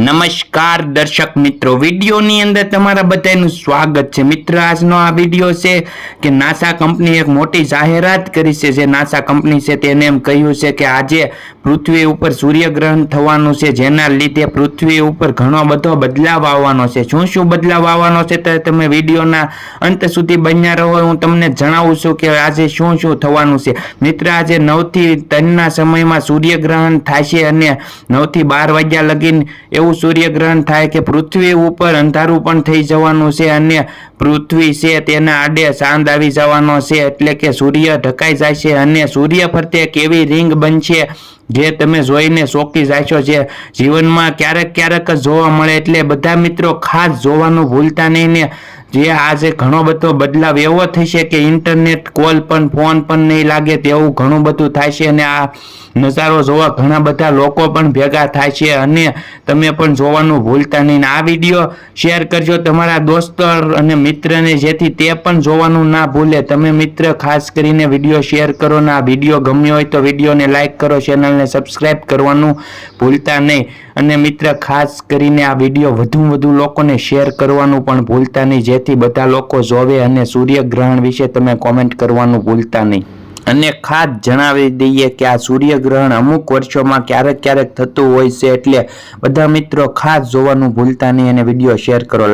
નમસ્કાર દર્શક મિત્રો. વિડીયોની અંદર તમારા બધાનું સ્વાગત છે. મિત્ર, આજનો આ વીડિયો છે કે નાસા કંપની એક મોટી જાહેરાત કરી છે. જે નાસા કંપની છે તેને એમ કહ્યું છે કે આજે પૃથ્વી ઉપર સૂર્યગ્રહણ થવાનું છે. જેના લીધે પૃથ્વી ઉપર ઘણો બધો બદલાવ આવવાનો છે. શું શું બદલાવ આવવાનો છે તો તમે વિડીયોના અંત સુધી બન્યા રહો. હું તમને જણાવું છું કે આજે શું શું થવાનું છે. મિત્ર, આજે નવથી ત્રણના સમયમાં સૂર્યગ્રહણ થશે અને નવથી બાર વાગ્યા લગીને એવું સૂર્યગ્રહણ થાય કે પૃથ્વી ઉપર અંધારું પણ થઈ જવાનું છે અને પૃથ્વી છે તેના આડે ચાંદ આવી જવાનો છે એટલે કે સૂર્ય ઢકાઈ જાય છે અને સૂર્ય ફરતે કેવી રિંગ બનશે જે તમે જોઈને શોકી જાશો છે જીવનમાં ક્યારેક ક્યારેક જોવા મળે એટલે બધા મિત્રો ખાસ જોવાનું ભૂલતા નહીં ને જે આજે ઘણો બધો બદલાવ એવો થશે કે ઇન્ટરનેટ કોલ પણ ફોન પણ નહીં લાગે તેવું ઘણું બધું થાય છે અને આ નજારો જોવા ઘણા બધા લોકો પણ ભેગા થાય છે અને તમે પણ જોવાનું ભૂલતા નહીં. આ વીડિયો શેર કરજો તમારા દોસ્તો અને મિત્રને જેથી તે પણ જોવાનું ના ભૂલે. તમે મિત્ર, ખાસ કરીને વીડિયો શેર કરો ને આ વીડિયો ગમ્યો હોય તો વિડીયોને લાઇક કરો, ચેનલને સબસ્ક્રાઈબ કરવાનું ભૂલતા નહીં. અને મિત્ર, ખાસ કરીને આ વીડિયો વધુ વધુ લોકોને શેર કરવાનું પણ ભૂલતા નહીં. જેથી બધા લોકો જોવે અને સૂર્યગ્રહણ વિશે તમે કોમેન્ટ કરવાનું ભૂલતા નહીં. અને ખાસ જણાવી દઈએ કે આ સૂર્યગ્રહણ અમુક વર્ષોમાં ક્યારેક ક્યારેક થતું હોય છે, એટલે બધા મિત્રો ખાસ જોવાનું ભૂલતા નહીં અને વીડિયો શેર કરો.